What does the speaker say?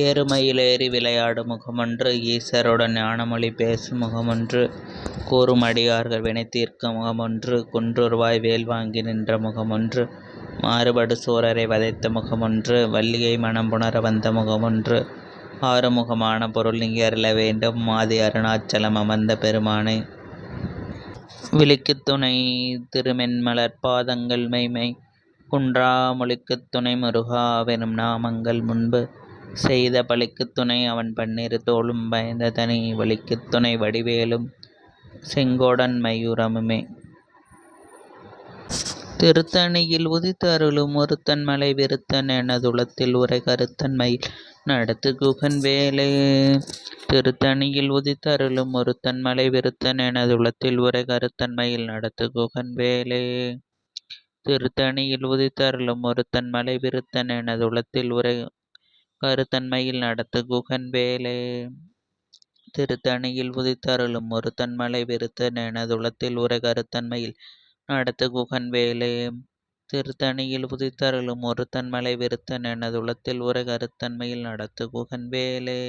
ஏறுமயிலேறி விளையாடும் முகமொன்று ஈசருடன் ஞானமொழி பேசும் முகமொன்று கூறும் அடியார்கள் வினைதீர்க்கும் முகமொன்று குன்றுருவாய் வேல் வாங்கி நின்ற முகமொன்று மாறுபடு சூரரை வதைத்த முகமொன்று வள்ளியை மனம் புணர வந்த முகமொன்று ஆறுமுகமான பொருள் நீ அருள வேண்டும் மாதி அருணாச்சலம் அமர்ந்த பெருமானை. விழிக்கு துணை திருமென்மலர் பாதங்கள் மெய்மை குன்றா மொழிக்கு துணை முருகா வெனும் நாமங்கள் முன்பு செய்த பழிக்குத் துணை அவன் பன்னிரு தோளும் பயந்ததனி வழிக்குத் துணை வடிவேலும் செங்கோடன் மயூரமுமே. திருத்தணியில் உதித்தருளும் ஒருத்தன் மலை விருத்தன் எனதுளத்தில் உரை கருத்தன் மயில் நடத்து குகன் வேலே. திருத்தணியில் உதித்தருளும் ஒருத்தன் மலை விருத்தன் எனதுளத்தில் உரை கருத்தன் மயில் நடத்து குகன் வேலே. திருத்தணியில் உதித்தருளும் ஒருத்தன் மலை விருத்தன் எனதுளத்தில் உரை கருத்தன்மையில் நடத்து குகன்வேலே திருத்தணியில் உதித்தருளும் ஒருத்தன் மலை விருத்தன் எனதுளத்தில் உறை கருத்தன்மையில் நடத்து குகன்வேலே திருத்தணியில் உதித்தருளும் ஒருத்தன் மலை விருத்தன் எனதுளத்தில் உறை கருத்தன்மையில் நடத்து குகன்வேலே